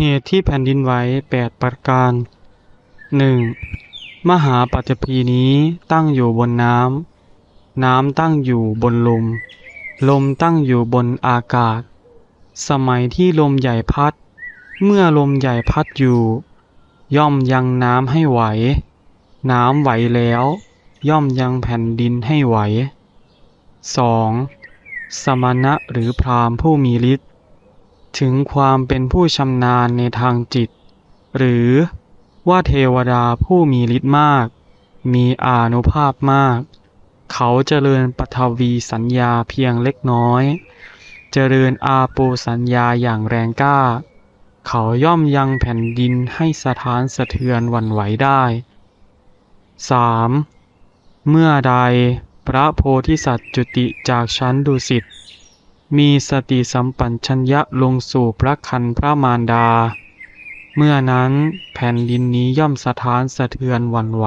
เหตุที่แผ่นดินไหวแปดประการ 1. มหาปัตภีนี้ตั้งอยู่บนน้ำ น้ำตั้งอยู่บนลม ลมตั้งอยู่บนอากาศ สมัยที่ลมใหญ่พัด เมื่อลมใหญ่พัดอยู่ ย่อมยังน้ำให้ไหว น้ำไหวแล้ว ย่อมยังแผ่นดินให้ไหว 2. สมณะหรือพรามผู้มีฤทธิ์ ถึงความเป็นผู้ชำนาญในทางจิต หรือว่าเทวดาผู้มีฤทธิ์มาก มีอานุภาพมาก เขาเจริญปฐวีสัญญาเพียงเล็กน้อย เจริญอาโปสัญญาอย่างแรงกล้า เขาย่อมยังแผ่นดินให้สถานสะเทือนหวั่นไหวได้ 3. เมื่อใดพระโพธิสัตว์จุติจากชั้นดุสิต มีสติสัมปัญชัญญะลงสู่พระคันพระมารดา เมื่อนั้นแผ่นดินนี้ย่อมสถานสะเทือนวั่นไหว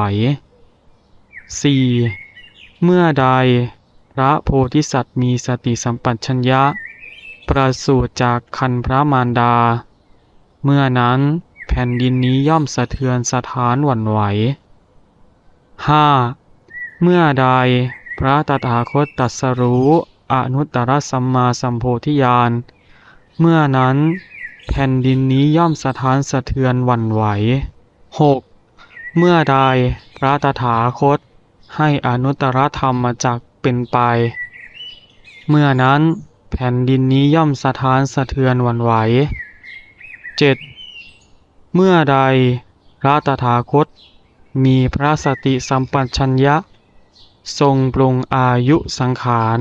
4. เมื่อใดพระโพธิสัตว์มีสติสัมปัญชัญญะ ประสูติจากคันพระมารดา เมื่อนั้นแผ่นดินนี้ย่อมสะเทือนสถานหวั่นไหว 5. เมื่อใดพระตถาคตตรัสรู้ อนุตตรสัมมาสัมโพธิญาณ เมื่อนั้น แผ่นดินนี้ย่อมสถานสะเทือนหวั่นไหว 6. เมื่อใดพระตถาคต ให้อนุตตรธรรมจักเป็นไป เมื่อนั้นแผ่นดินนี้ย่อมสถานสะเทือนหวั่นไหว 7. เมื่อใดพระตถาคต มีพระสติสัมปชัญญะ ทรงปรุงอายุสังขาร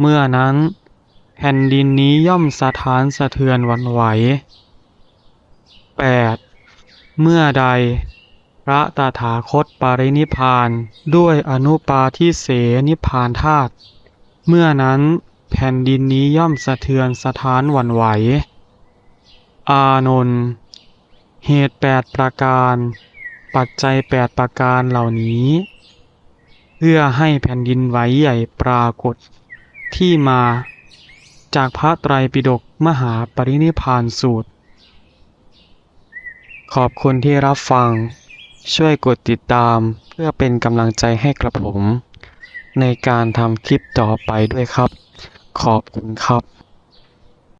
เมื่อนั้น แผ่นดินนี้ย่อมสถานสะเทือนหวั่นไหว 8. เมื่อใด พระตถาคตปรินิพานด้วยอนุปาทิเสนิพานธาตุเมื่อนั้นแผ่นดินนี้ย่อมสะเทือนสถานหวั่นไหว อานนท์เหตุแปดประการ ปัจจัยแปดประการเหล่านี้ เพื่อให้แผ่นดินไหวใหญ่ปรากฏ ที่มา จากพระไตรปิฎกมหาปรินิพพานสูตร ขอบคุณที่รับฟัง ช่วยกดติดตามเพื่อเป็นกำลังใจให้กระผม ในการทำคลิปต่อไปด้วยครับ ขอบคุณครับ